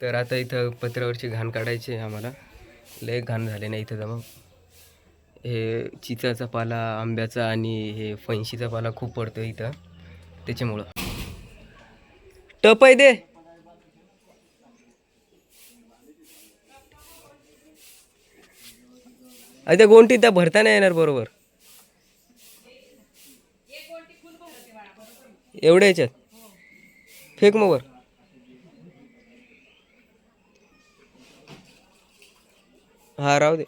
तर आता इथं पत्रावरची घाण काढायची आहे आम्हाला. लय घाण झाले नाही इथं जमा. हे चिचाचा पाला आंब्याचा आणि हे फणशीचा पाला खूप पडतो इथं. त्याच्यामुळं. टप आहे दे. अरे त्या गोंटीत त्या भरता नाही येणार बरोबर. एवढ्या याच्यात? फेक मग वर. हा राहू दे.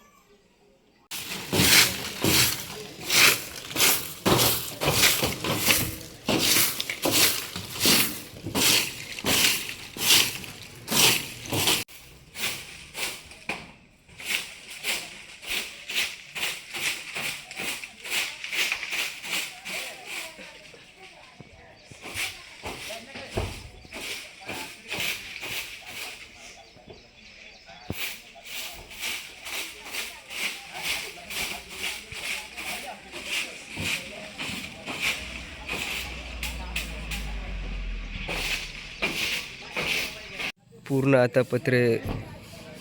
पूर्ण आता पत्रे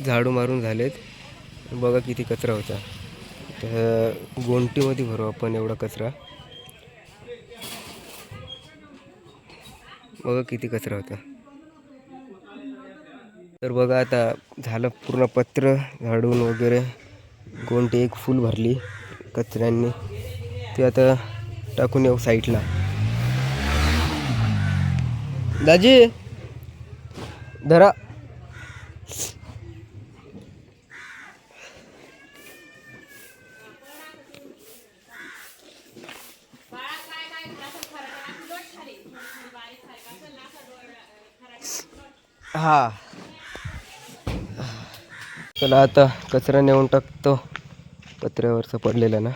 झाडू मारून झालेत. बघा किती कचरा होता. तर गोंटीमध्ये भरू आपण एवढा कचरा. बघा किती कचरा होता. तर बघा आता झालं पूर्ण पत्र झाडून वगैरे. गोंटी एक फुल भरली कचऱ्यांनी. ते आता टाकून येऊ साईडला. दाजी! धरा. हा. चला आता कचरा नेऊन टाकतो. पत्र्यावरचा पडलेला ना.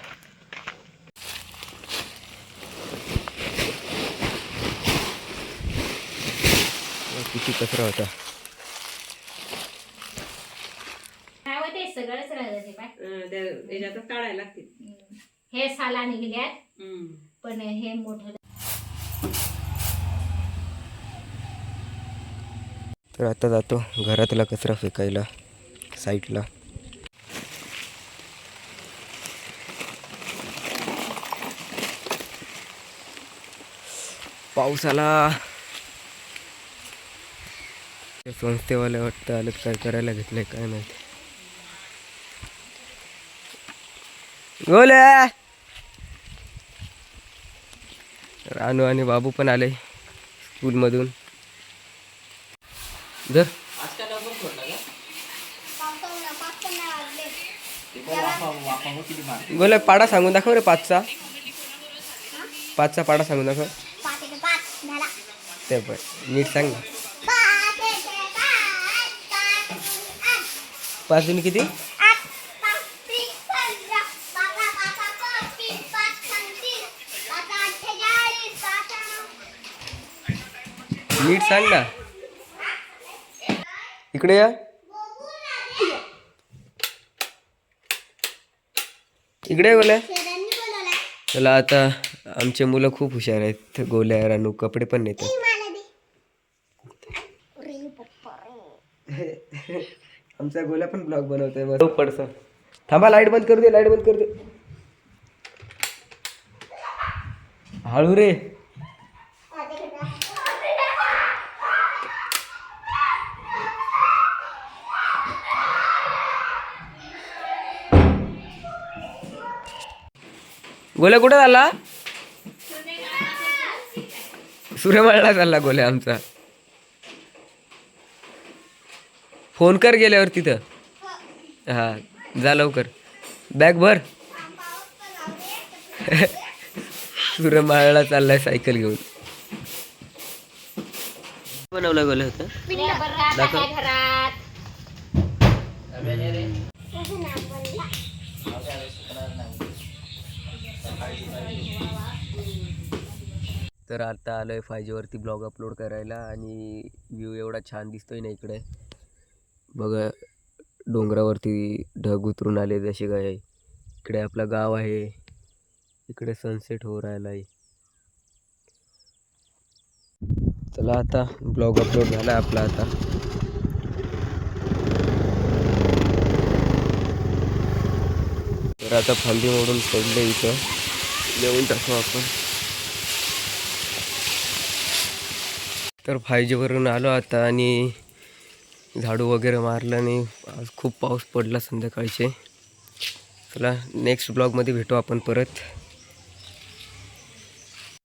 किती कचरा होता काय होते सगळंच राहिलं ते पाय अं, त्या याच्यातच काढायला लागतील हे साला निघल्यात. हम्म. पण हे मोठं तर आता जातो घरातला कचरा फेकायला साईडला पाऊस आला. ते संस्थेवाले वाटतं आलं काय करायला घेतलंय काय माहिती गोल्या! रानू आणि बाबू पण आले स्कूलमधून. धर. बोला पाडा सांगून दाखव रे पाचचा. पाचचा पाडा सांगून दाखव. ते पण नीट सांग. ना पाच दोन किती? नीट सांग ना. इकडे या. इकडे गोल्या चला आता आमचे मुलं खूप हुशार आहेत. गोल्या रानू कपडे पण नेतात. आमचा गोल्या पण ब्लॉग बनवतोय मग पडसं थांबा लाइट बंद करू दे लाइट बंद करू दे. हळू रे. गोल्या कुठं चालला सूर्यमाळला चालला गोल्या आमचा. फोन कर गेल्यावर तिथं. हा जा लवकर. बॅग भर. सूर्यमाळला चाललाय सायकल घेऊन. बनवलं गोल्या होतं. दाखव. तर आता आलोय फाय जीवरती ब्लॉग अपलोड करायला आणि व्ह्यू एवढा छान दिसतोय ना इकडे. बघा डोंगरावरती ढग उतरून आले जसे काय इकडे आपला गाव आहे. इकडे सनसेट हो राहिला आहे. चला आता ब्लॉग अपलोड झाला आपला आता. तर आता फांदी मोडून पडले इथं. जेवून टाकू आपण. तर फाय जीवरून आलो आता आणि झाडू वगैरे मारलं आणि आज खूप पाऊस पडला संध्याकाळचे. चला नेक्स्ट ब्लॉगमध्ये भेटू आपण परत.